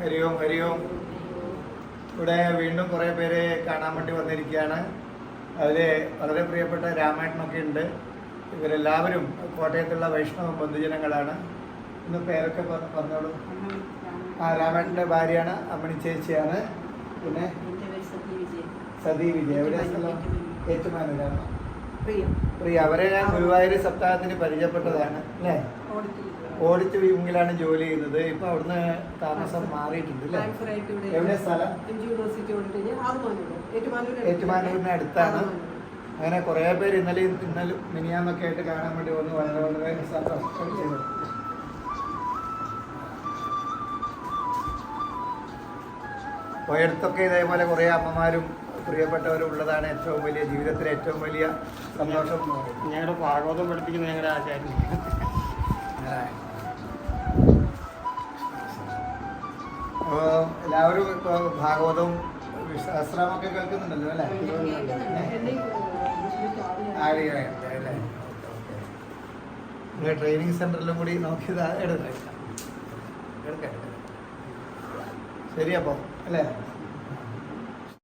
ഹരി ഓം ഹരി ഓം. ഇവിടെ വീണ്ടും കുറേ പേര് കാണാൻ വേണ്ടി വന്നിരിക്കുകയാണ്. അതിൽ വളരെ പ്രിയപ്പെട്ട രാമേട്ടനൊക്കെ ഉണ്ട്. ഇവരെല്ലാവരും കോട്ടയത്തുള്ള വൈഷ്ണവ ബന്ധുജനങ്ങളാണ്. ഇന്ന് പേരൊക്കെ പറ- പറഞ്ഞോളൂ. ആ രാമേട്ടന്റെ ഭാര്യയാണ് അമ്മണി ചേച്ചിയാണ്. പിന്നെ സതി വിജയ് എവിടെ സ്ഥലം? ഏറ്റുമാനൂരാണ്? പ്രിയ. അവരെ ഞാൻ ഗുരുവായൂർ സപ്താഹത്തിന് പരിചയപ്പെട്ടതാണ് അല്ലേ? ഓടിച്ചു വിമുങ്കിലാണ് ജോലി ചെയ്യുന്നത്. ഇപ്പൊ അവിടുന്ന് താമസം മാറിയിട്ടുണ്ട് എവിടെ സ്ഥലം? ഏറ്റുമാനൂരിന് അടുത്താണ്. അങ്ങനെ കുറേ പേര് ഇന്നലെ ഇന്നലെ മിനിയാന്നൊക്കെ ആയിട്ട് കാണാൻ വേണ്ടി വന്ന് വളരെ വളരെ സന്തോഷം ചെയ്തു. പോയടുത്തൊക്കെ ഇതേപോലെ കുറേ അമ്മമാരും പ്രിയപ്പെട്ടവരും ഉള്ളതാണ് ഏറ്റവും വലിയ ജീവിതത്തിലെ ഏറ്റവും വലിയ സന്തോഷം. എന്ന് പറയുന്നത് ഞങ്ങളുടെ ഭാഗവതം പഠിപ്പിക്കുന്ന ഞങ്ങളുടെ ആചാര്യൻ അപ്പോൾ എല്ലാവരും ഇപ്പോൾ ഭാഗവതവും സഹസ്രമൊക്കെ കേൾക്കുന്നുണ്ടല്ലോ അല്ലേ? അല്ലേ നിങ്ങൾ ട്രെയിനിങ് സെന്ററിലും കൂടി നോക്കി എടുക്കാം എടുക്കാം ശരി അപ്പോൾ അല്ലേ?